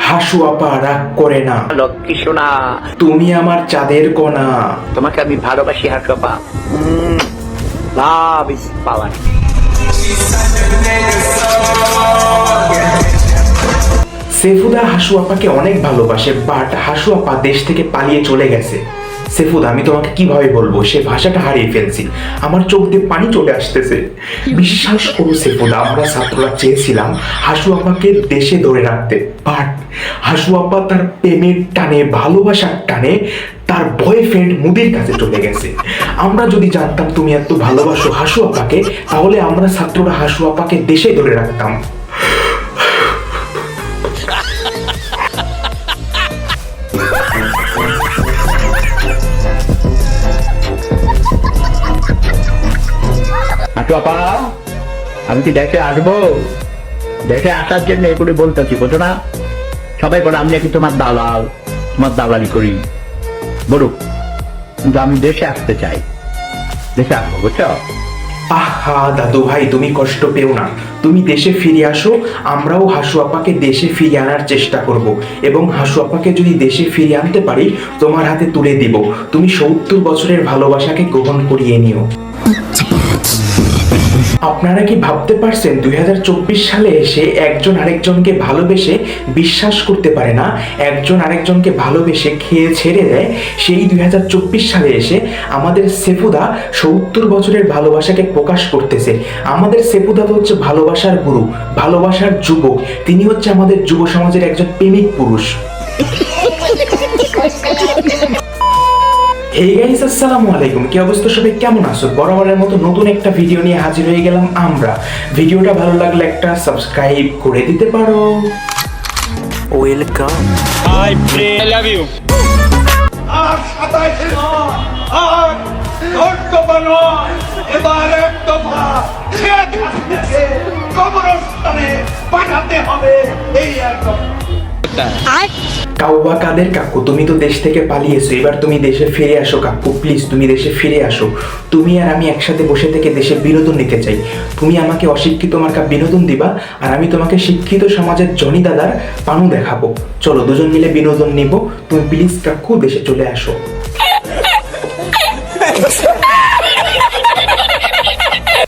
হাসু আপা রাগ করে না। লক্ষ্মী সোনা। তুমি আমার চাঁদের কণা। তোমাকে আমি ভালোবাসি love is power. Sefuda Hasu আপাকে অনেক ভালোবাসে বাট হাসু আপা দেশ থেকে পালিয়ে চলে গেছে। সেফুদা, আমি তোমাকে কীভাবে বলব? সে ভাষাটা হারিয়ে ফেলছি। আমার চোখ দিয়ে পানি চলে আসতেছে। বিশ্বাস করো সেফুদা, আমরা ছাত্ররা চেয়েছিলাম হাসু আপাকে দেশে ধরে রাখতে। বাট হাসু আপা তার প্রেমের টানে, ভালোবাসার টানে তার বয়ফ্রেন্ড মুদির কাছে চলে গেছে। আমরা যদি জানতাম তুমি এত ভালোবাসো হাসু আপাকে, তাহলে আমরা ছাত্ররা হাসু আপাকে দেশে ধরে রাখতাম। হাসু আমি কি দেখে আসব? দেখে আসার জন্য এগুলি বলতেছি, বোঝো না? সবাই বলে, আমি নাকি তোমার দালাল, তোমার দালালি করি। বলুক, কিন্তু আমি দেশে আসতে চাই। দেশে আসব, বুঝছ? আহা, দাদু ভাই, তুমি কষ্ট পেও না। তুমি দেশে ফিরে আসো, আমরাও হাসু আপাকে দেশে ফিরিয়ে আনার চেষ্টা করব। এবং হাসু আপাকে যদি দেশে ফিরিয়ে আনতে পারি, তোমার হাতে তুলে দিব। তুমি সত্তর বছরের ভালোবাসাকে গ্রহণ করিয়ে নিও। আপনারা কি ভাবতে পারছেন দুই হাজার চব্বিশ সালে এসে একজন আরেকজনকে ভালোবেসে বিশ্বাস করতে পারে না? একজন আরেকজনকে ভালোবেসে খেয়ে ছেড়ে দেয়? সেই দুই হাজার চব্বিশ সালে এসে আমাদের সেফুদা সত্তর বছরের ভালোবাসাকে প্রকাশ করতেছে। আমাদের সেফুদা তো হচ্ছে ভালোবাসার গুরু, ভালোবাসার যুবক। তিনি হচ্ছে আমাদের যুব সমাজের একজন প্রেমিক পুরুষ। হে গাইস আসসালামু আলাইকুম। কি অবস্থা? সবাই কেমন আছো? বরাবরের মতো নতুন একটা ভিডিও নিয়ে হাজির হয়ে গেলাম আমরা। ভিডিওটা ভালো লাগলে একটা সাবস্ক্রাইব করে দিতে পারো। ওয়েলকাম. আর আর এবার এক দফা শেখ হাসিনাকে কবরস্থানে পাঠাতে হবে এই দফা কাউবা কাদের কাকু, তুমি তো দেশ থেকে পালিয়েছো, এবার তুমি দেশে ফিরে আসো কাকু প্লিজ তুমি দেশে ফিরে আসো। তুমি আর আমি একসাথে বসে থেকে দেশে বিনোদন নিতে চাই। তুমি আমাকে অশিক্ষিত মার্কা বিনোদন দিবা, আর আমি তোমাকে শিক্ষিত সমাজের জনি দাদার পানু দেখাবো। চলো, দুজন মিলে বিনোদন নিব। তুমি প্লিজ কাকু, দেশে চলে আসো।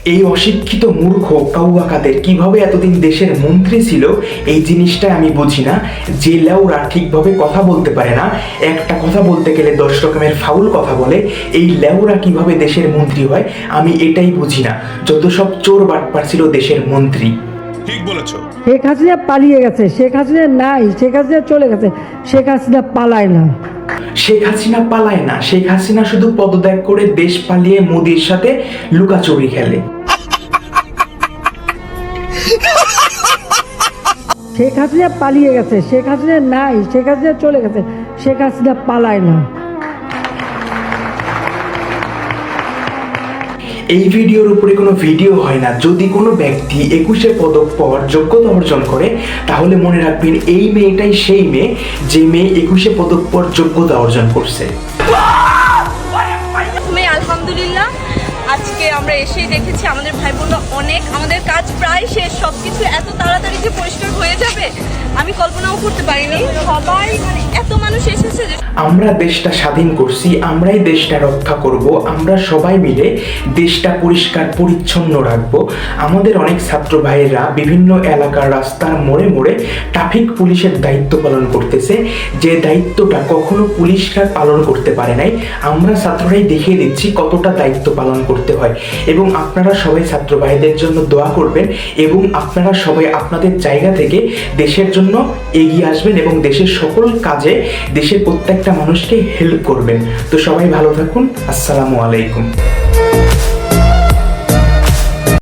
এই অশিক্ষিত মূর্খ কাউয়া কাদের কীভাবে এতদিন দেশের মন্ত্রী ছিল এই জিনিসটা আমি বুঝি না। যে লেউরা ঠিকভাবে কথা বলতে পারে না। একটা কথা বলতে গেলে দশ রকমের ফাউল কথা বলে। এই লেউরা কীভাবে দেশের মন্ত্রী হয় আমি এটাই বুঝি না। যত সব চোর বাটপার ছিল দেশের মন্ত্রী। ঠিক বলেছ। শেখ হাসিনা পালিয়ে গেছে। শেখ হাসিনা নাই। শেখ হাসিনা চলে গেছে। শেখ হাসিনা পালায় না। শেখ হাসিনা পালায় না। শেখ হাসিনা শুধু পদত্যাগ করে দেশ পালিয়ে মোদির সাথে লুকাচুরি খেলে। শেখ হাসিনা পালিয়ে গেছে শেখ হাসিনা নাই শেখ হাসিনা চলে গেছে শেখ হাসিনা পালায় না। এই ভিডিওর উপরে কোনো ভিডিও হয় না। যদি কোনো ব্যক্তি একুশে পদক পাওয়ার যোগ্যতা অর্জন করে তাহলে মনে রাখবেন এই মেয়েটাই সেই মেয়ে যে মেয়ে একুশে পদক পাওয়ার যোগ্যতা অর্জন করছে। আলহামদুলিল্লাহ আজকে আমরা এসেই দেখেছি আমাদের ভাই বোনরা অনেক আমাদের কাজ প্রায় শেষ সব কিছু এত তাড়াতাড়ি পরিষ্কার হয়ে যাবে? আমি কল্পনাও করতে পারিনি। সবাই মানে এত মানুষ এসেছে যে আমরা দেশটা স্বাধীন করছি, আমরাই দেশটা রক্ষা করব, আমরা সবাই মিলে দেশটা পরিষ্কার, পরিচ্ছন্ন রাখব। আমাদের অনেক ছাত্র ভাইয়েরা বিভিন্ন এলাকার রাস্তার মোড়ে মোড়ে ট্রাফিক পুলিশের দায়িত্ব পালন করতেছে। যে দায়িত্বটা কখনো পুলিশরা পালন করতে পারে নাই, আমরা ছাত্ররাই দেখিয়ে দিচ্ছি কতটা দায়িত্ব পালন করতে হয়। এবং আপনারা সবাই ছাত্র ভাইদের জন্য দোয়া করবেন এবং আপনারা সবাই আপনাদের জায়গা থেকে দেশের জন্য এগিয়ে আসবেন এবং দেশের সকল কাজে দেশের প্রত্যেকটা মানুষকে হেল্প করবেন। তো সবাই ভালো থাকুন। আসসালামু আলাইকুম।